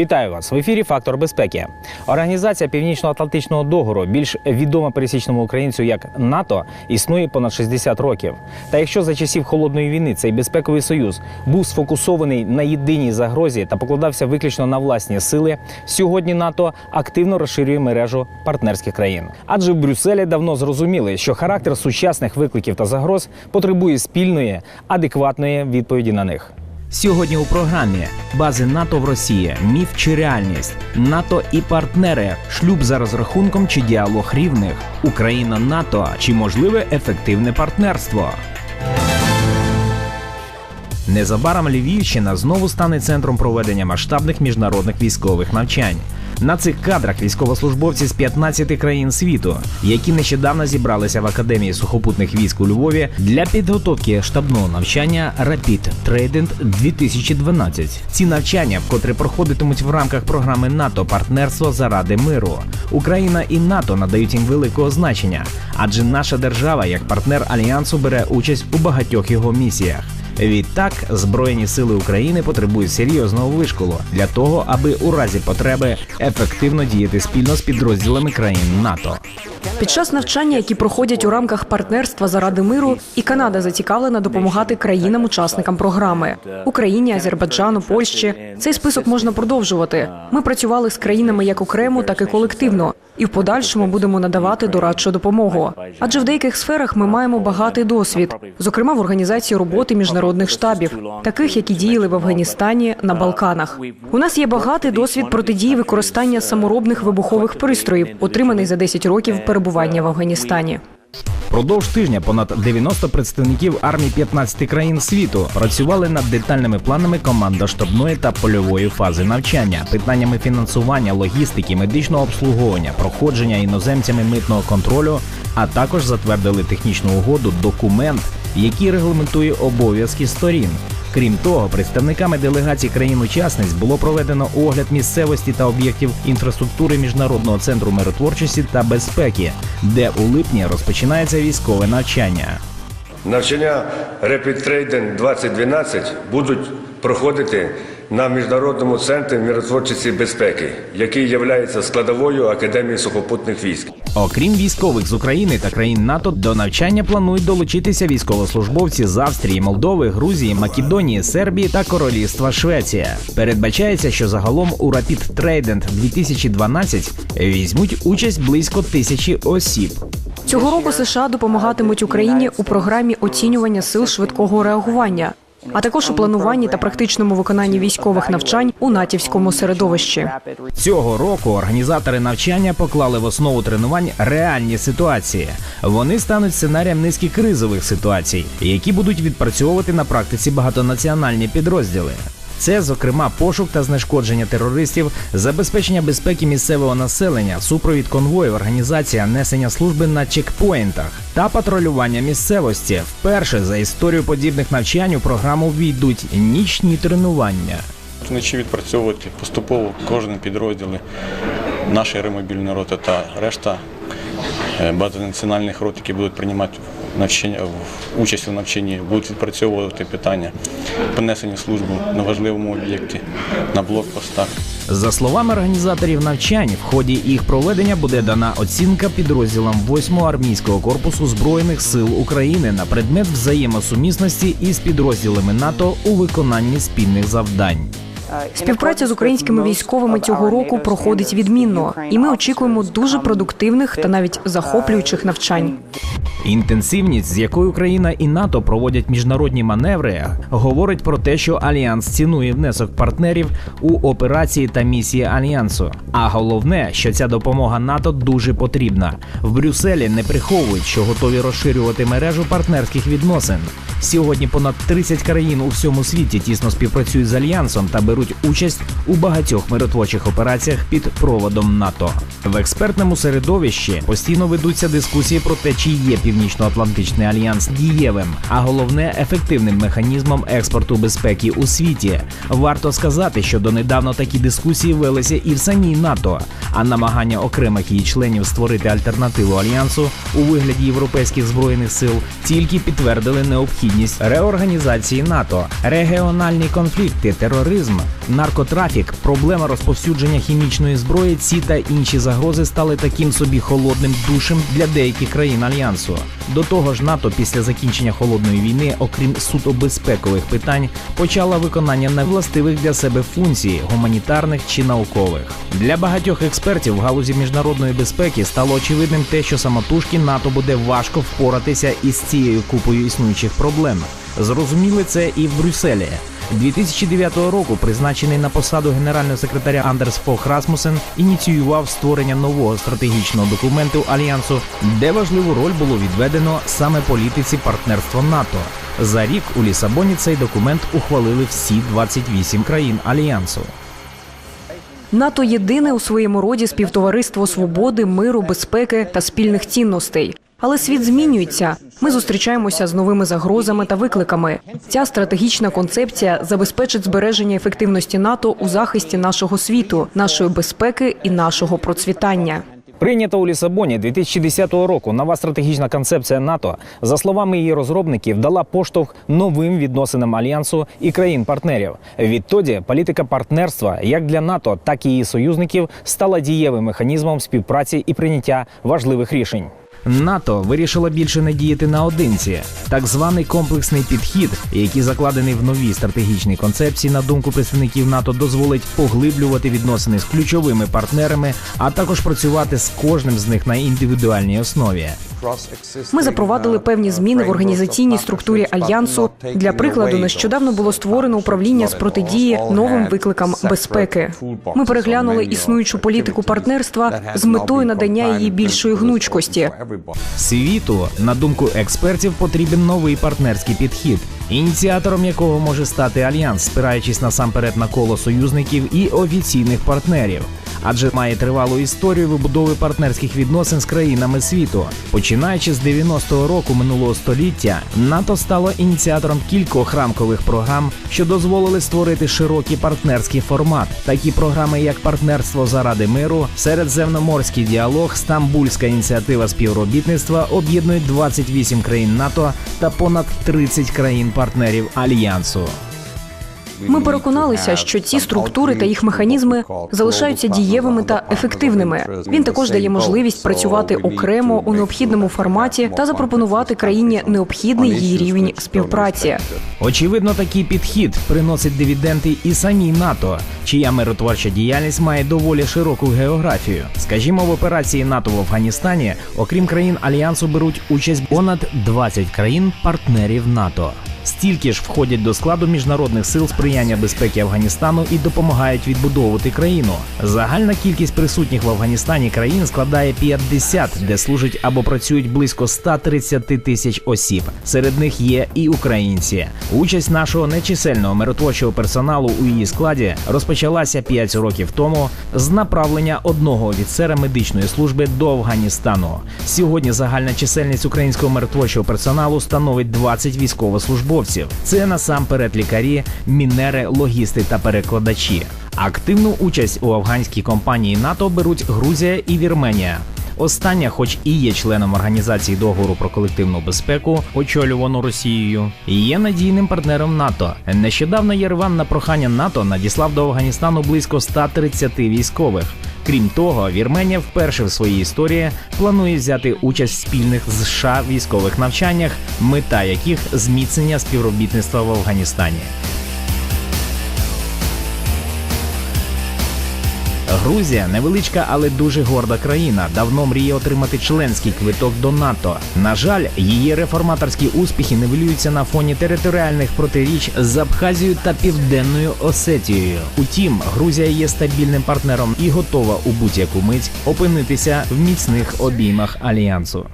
Вітаю вас в ефірі Фактор безпеки. Організація Північно-Атлантичного договору, більш відома пересічному українцю як НАТО, існує понад 60 років. Та якщо за часів холодної війни цей безпековий союз був сфокусований на єдиній загрозі та покладався виключно на власні сили, сьогодні НАТО активно розширює мережу партнерських країн. Адже в Брюсселі давно зрозуміли, що характер сучасних викликів та загроз потребує спільної, адекватної відповіді на них. Сьогодні у програмі бази НАТО в Росії, міф чи реальність, НАТО і партнери, шлюб за розрахунком чи діалог рівних, Україна НАТО. Чи можливе ефективне партнерство. Незабаром Львівщина знову стане центром проведення масштабних міжнародних військових навчань. На цих кадрах військовослужбовці з 15 країн світу, які нещодавно зібралися в академії сухопутних військ у Львові для підготовки штабного навчання Rapid Trident 2012. Ці навчання, вкотре проходитимуть в рамках програми НАТО Партнерство заради миру. Україна і НАТО надають їм великого значення, адже наша держава, як партнер альянсу, бере участь у багатьох його місіях. Відтак, Збройні сили України потребують серйозного вишколу для того, аби у разі потреби ефективно діяти спільно з підрозділами країн НАТО. Під час навчання, які проходять у рамках партнерства заради миру, і Канада зацікавлена допомагати країнам-учасникам програми Україні, Азербайджану, Польщі. Цей список можна продовжувати. Ми працювали з країнами як окремо, так і колективно, і в подальшому будемо надавати дорадчу допомогу. Адже в деяких сферах ми маємо багатий досвід, зокрема в організації роботи міжнародних штабів, таких які діяли в Афганістані на Балканах. У нас є багатий досвід протидії використання саморобних вибухових пристроїв, отриманий за 10 років перебування в Афганістані. Продовж тижня понад 90 представників армій 15 країн світу працювали над детальними планами командно-штабної та польової фази навчання, питаннями фінансування, логістики, медичного обслуговування, проходження іноземцями митного контролю, а також затвердили технічну угоду документ, який регламентує обов'язки сторін. Крім того, представниками делегацій країн-учасниць було проведено огляд місцевості та об'єктів інфраструктури міжнародного центру миротворчості та безпеки, де у липні розпочинається військове навчання. Навчання Rapid Trading 2012 будуть проходити на міжнародному центрі миротворчості безпеки, який є складовою Академії сухопутних військ. Окрім військових з України та країн НАТО, до навчання планують долучитися військовослужбовці з Австрії, Молдови, Грузії, Македонії, Сербії та Королівства Швеція. Передбачається, що загалом у Rapid Trident 2012 візьмуть участь близько тисячі осіб. Цього року США допомагатимуть Україні у програмі оцінювання сил швидкого реагування, а також у плануванні та практичному виконанні військових навчань у натівському середовищі. Цього року організатори навчання поклали в основу тренувань реальні ситуації. Вони стануть сценарієм низькокризових ситуацій, які будуть відпрацьовувати на практиці багатонаціональні підрозділи. Це, зокрема, пошук та знешкодження терористів, забезпечення безпеки місцевого населення, супровід конвоїв, організація несення служби на чекпоінтах та патрулювання місцевості. Вперше за історію подібних навчань у програму війдуть нічні тренування. Вночі відпрацьовувати поступово кожен підрозділ, наші аеромобільні роти та решта е, багатонаціональних рот, які будуть приймати навчання, в- участь у навчанні, будуть відпрацьовувати питання понесення служби на важливому об'єкті, на блокпостах. За словами організаторів навчань, в ході їх проведення буде дана оцінка підрозділам 8-го армійського корпусу збройних сил України на предмет взаємосумісності із підрозділами НАТО у виконанні спільних завдань. Співпраця з українськими військовими цього року проходить відмінно, і ми очікуємо дуже продуктивних та навіть захоплюючих навчань. Інтенсивність, з якою Україна і НАТО проводять міжнародні маневри, говорить про те, що альянс цінує внесок партнерів у операції та місії альянсу. А головне, що ця допомога НАТО дуже потрібна. В Брюсселі не приховують, що готові розширювати мережу партнерських відносин. Сьогодні понад 30 країн у всьому світі тісно співпрацюють з альянсом та беруть участь у багатьох миротворчих операціях під проводом НАТО. В експертному середовищі постійно ведуться дискусії про те, чи є Північно-Атлантичний альянс дієвим, а головне ефективним механізмом експорту безпеки у світі. Варто сказати, що донедавна такі дискусії велися і в самій НАТО, а намагання окремих її членів створити альтернативу альянсу у вигляді європейських збройних сил тільки підтвердили необхідність реорганізації НАТО, регіональні конфлікти, тероризм, наркотрафік, проблема розповсюдження хімічної зброї. Ці та інші загрози стали таким собі холодним душем для деяких країн альянсу. До того ж, НАТО після закінчення холодної війни, окрім суто безпекових питань, почала виконання невластивих для себе функцій гуманітарних чи наукових. Для багатьох експертів в галузі міжнародної безпеки стало очевидним те, що самотужки НАТО буде важко впоратися із цією купою існуючих проблем. Зрозуміли це і в Брюсселі. 2009 року призначений на посаду генерального секретаря Андерс Фох Расмусен ініціював створення нового стратегічного документу альянсу, де важливу роль було відведено саме політиці партнерства НАТО. За рік у Лісабоні цей документ ухвалили всі 28 країн альянсу. НАТО єдине у своєму роді співтовариство свободи, миру, безпеки та спільних цінностей. Але світ змінюється. Ми зустрічаємося з новими загрозами та викликами. Ця стратегічна концепція забезпечить збереження ефективності НАТО у захисті нашого світу, нашої безпеки і нашого процвітання. Прийнята у Лісабоні 2010 року нова стратегічна концепція НАТО, за словами її розробників, дала поштовх новим відносинам альянсу і країн-партнерів. Відтоді політика партнерства як для НАТО, так і її союзників стала дієвим механізмом співпраці і прийняття важливих рішень. НАТО вирішило більше не діяти наодинці. Так званий комплексний підхід, який закладений в новій стратегічній концепції, на думку представників НАТО, дозволить поглиблювати відносини з ключовими партнерами, а також працювати з кожним з них на індивідуальній основі. Ми запровадили певні зміни в організаційній структурі альянсу. Для прикладу, нещодавно було створено управління з протидії новим викликам безпеки. Ми переглянули існуючу політику партнерства з метою надання її більшої гнучкості. Світу, на думку експертів, потрібен новий партнерський підхід, ініціатором якого може стати альянс, спираючись насамперед на коло союзників і офіційних партнерів. Адже має тривалу історію вибудови партнерських відносин з країнами світу. Починаючи з 90-го року минулого століття, НАТО стало ініціатором кількох рамкових програм, що дозволили створити широкий партнерський формат. Такі програми, як партнерство заради миру, середземноморський діалог, Стамбульська ініціатива співробітництва об'єднують 28 країн НАТО та понад 30 країн-партнерів альянсу. Ми переконалися, що ці структури та їх механізми залишаються дієвими та ефективними. Він також дає можливість працювати окремо у необхідному форматі та запропонувати країні необхідний їй рівень співпраці. Очевидно, такий підхід приносить дивіденди і самій НАТО, чия миротворча діяльність має доволі широку географію. Скажімо, в операції НАТО в Афганістані, окрім країн альянсу, беруть участь понад 20 країн-партнерів НАТО. Стільки ж входять до складу міжнародних сил сприяння безпеки Афганістану і допомагають відбудовувати країну. Загальна кількість присутніх в Афганістані країн складає 50, де служать або працюють близько 130 тисяч осіб. Серед них є і українці. Участь нашого нечисельного миротворчого персоналу у її складі розпочалася 5 років тому з направлення одного офіцера медичної служби до Афганістану. Сьогодні загальна чисельність українського миротворчого персоналу становить 20 військовослужбовців. Це насамперед лікарі, мінери, логісти та перекладачі. Активну участь у афганській компанії НАТО беруть Грузія і Вірменія. Остання, хоч і є членом організації договору про колективну безпеку, очолювану Росією, є надійним партнером НАТО. Нещодавно Єреван на прохання НАТО надіслав до Афганістану близько 130 військових. Крім того, Вірменія вперше в своїй історії планує взяти участь в спільних з США військових навчаннях, мета яких зміцнення співробітництва в Афганістані. Грузія невеличка, але дуже горда країна. Давно мріє отримати членський квиток до НАТО. На жаль, її реформаторські успіхи невелюються на фоні територіальних протиріч з Абхазією та Південною Осетією. Утім, Грузія є стабільним партнером і готова у будь-яку мить опинитися в міцних обіймах альянсу.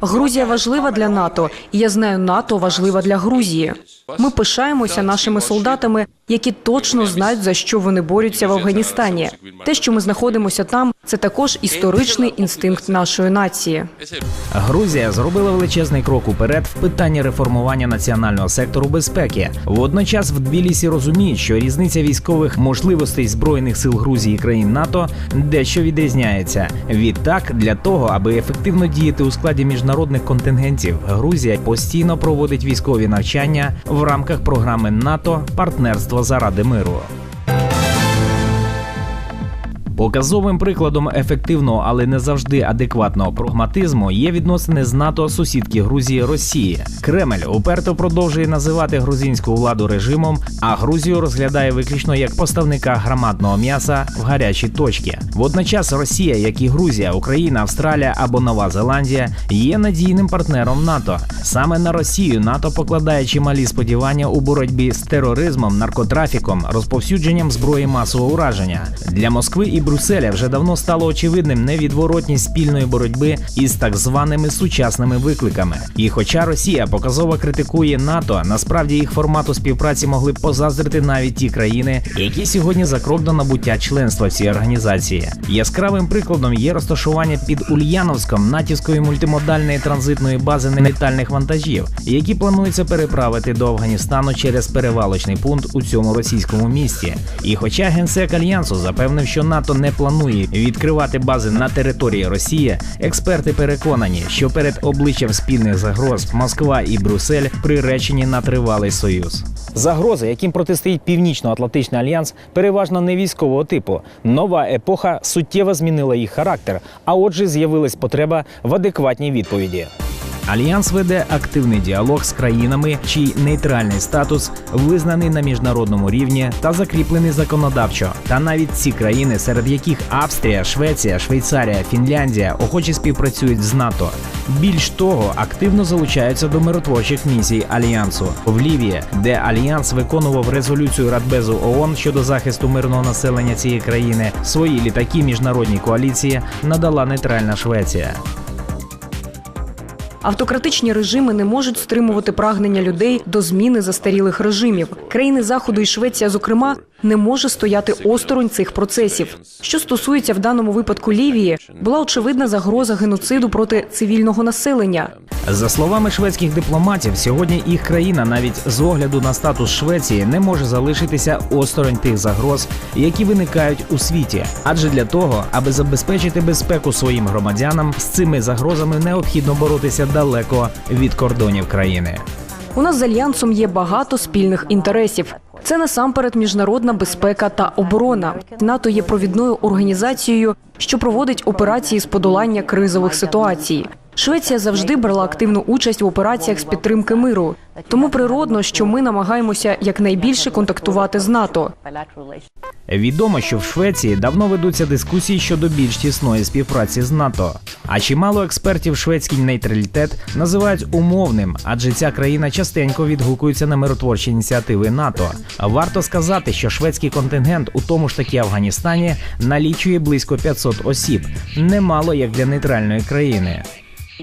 Грузія важлива для НАТО, і я знаю, НАТО важлива для Грузії. Ми пишаємося нашими солдатами, які точно знають за що вони борються в Афганістані. Те, що ми знаходимося там, Це також історичний інстинкт нашої нації. Грузія зробила величезний крок уперед в питанні реформування національного сектору безпеки. Водночас в Тбілісі розуміють, що різниця військових можливостей збройних сил Грузії і країн НАТО дещо відрізняється. Відтак, для того, аби ефективно діяти у складі міжнародних контингентів, Грузія постійно проводить військові навчання в рамках програми НАТО Партнерство заради миру. Показовим прикладом ефективного, але не завжди адекватного прагматизму є відносини з НАТО сусідки Грузії Росії. Кремль уперто продовжує називати грузинську владу режимом, а Грузію розглядає виключно як поставника громадного м'яса в гарячі точки. Водночас Росія, як і Грузія, Україна, Австралія або Нова Зеландія, є надійним партнером НАТО. Саме на Росію НАТО покладає чималі сподівання у боротьбі з тероризмом, наркотрафіком, розповсюдженням зброї масового ураження. Для Москви і Брюсселя вже давно стало очевидним невідворотність спільної боротьби із так званими сучасними викликами. І хоча Росія показово критикує НАТО, насправді їх формату співпраці могли б позаздрити навіть ті країни, які сьогодні за крок до набуття членства в цій організації. Яскравим прикладом є розташування під Ульяновськом натівської мультимодальної транзитної бази нелетальних вантажів, які планується переправити до Афганістану через перевалочний пункт у цьому російському місті. І хоча генсек альянсу запевнив, що НАТО не планує відкривати бази на території Росії, експерти переконані, що перед обличчям спільних загроз Москва і Брюссель приречені на тривалий союз. Загрози, яким протистоїть Північно-Атлантичний альянс, переважно не військового типу. Нова епоха суттєво змінила їх характер, а отже, з'явилась потреба в адекватній відповіді. Альянс веде активний діалог з країнами, чий нейтральний статус визнаний на міжнародному рівні та закріплений законодавчо. Та навіть ці країни, серед яких Австрія, Швеція, Швейцарія, Фінляндія, охоче співпрацюють з НАТО. Більш того, активно залучаються до миротворчих місій альянсу в Лівії, де альянс виконував резолюцію Радбезу ООН щодо захисту мирного населення цієї країни. Свої літаки міжнародній коаліції надала нейтральна Швеція. Автократичні режими не можуть стримувати прагнення людей до зміни застарілих режимів. Країни заходу і Швеція, зокрема, не може стояти осторонь цих процесів. Що стосується в даному випадку Лівії, була очевидна загроза геноциду проти цивільного населення. За словами шведських дипломатів, сьогодні їх країна навіть з огляду на статус Швеції не може залишитися осторонь тих загроз, які виникають у світі. Адже для того, аби забезпечити безпеку своїм громадянам, з цими загрозами необхідно боротися далеко від кордонів країни. У нас з альянсом є багато спільних інтересів. Це насамперед міжнародна безпека та оборона. НАТО є провідною організацією, що проводить операції з подолання кризових ситуацій. Швеція завжди брала активну участь в операціях з підтримки миру. Тому природно, що ми намагаємося якнайбільше контактувати з НАТО. Відомо, що в Швеції давно ведуться дискусії щодо більш тісної співпраці з НАТО. А чимало експертів шведський нейтралітет називають умовним, адже ця країна частенько відгукується на миротворчі ініціативи НАТО. Варто сказати, що шведський контингент у тому ж таки Афганістані налічує близько 500 осіб, немало як для нейтральної країни.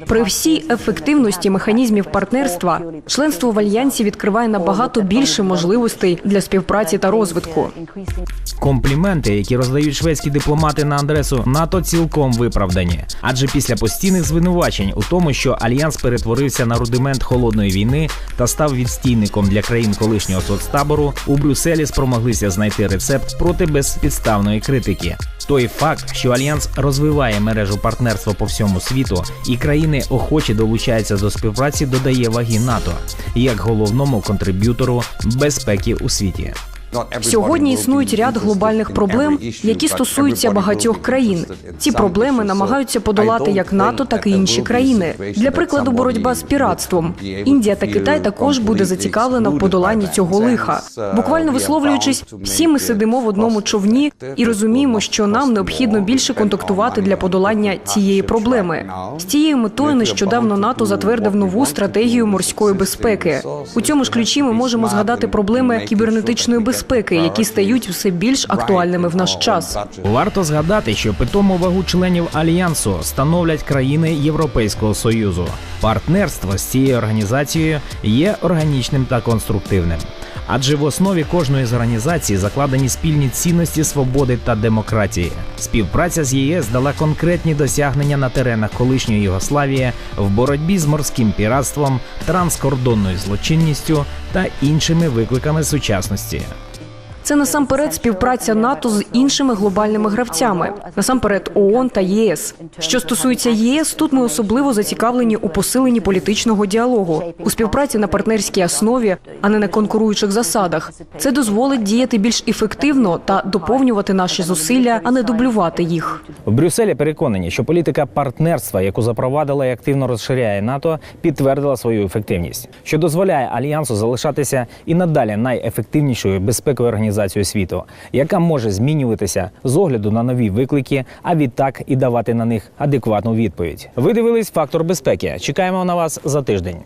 При всій ефективності механізмів партнерства членство в альянсі відкриває набагато більше можливостей для співпраці та розвитку. Компліменти, які роздають шведські дипломати на адресу НАТО, цілком виправдані. Адже після постійних звинувачень у тому, що альянс перетворився на рудимент холодної війни та став відстійником для країн колишнього соцтабору, у Брюсселі спромоглися знайти рецепт проти безпідставної критики. Той факт, що альянс розвиває мережу партнерства по всьому світу, і країни охоче долучаються до співпраці, додає ваги НАТО як головному контриб'ютору безпеки у світі. Сьогодні існують ряд глобальних проблем, які стосуються багатьох країн. Ці проблеми намагаються подолати як НАТО, так і інші країни. Для прикладу, боротьба з піратством. Індія та Китай також буде зацікавлена в подоланні цього лиха. Буквально висловлюючись, всі ми сидимо в одному човні і розуміємо, що нам необхідно більше контактувати для подолання цієї проблеми. З цією метою нещодавно НАТО затвердив нову стратегію морської безпеки. У цьому ж ключі ми можемо згадати проблеми кібернетичної безпеки безпеки, які стають все більш актуальними в наш час. Варто згадати, що питому вагу членів альянсу становлять країни Європейського союзу. Партнерство з цією організацією є органічним та конструктивним. Адже в основі кожної з організацій закладені спільні цінності свободи та демократії. Співпраця з ЄС дала конкретні досягнення на теренах колишньої Югославії в боротьбі з морським піратством, транскордонною злочинністю та іншими викликами сучасності. Це насамперед співпраця НАТО з іншими глобальними гравцями, насамперед ООН та ЄС. Що стосується ЄС, тут ми особливо зацікавлені у посиленні політичного діалогу, у співпраці на партнерській основі, а не на конкуруючих засадах. Це дозволить діяти більш ефективно та доповнювати наші зусилля, а не дублювати їх. В Брюсселі переконані, що політика партнерства, яку запровадила і активно розширяє НАТО, підтвердила свою ефективність, що дозволяє альянсу залишатися і надалі найефективнішою безпековою організацією світу, яка може змінюватися з огляду на нові виклики, а відтак і давати на них адекватну відповідь. Ви дивились фактор безпеки. Чекаємо на вас за тиждень.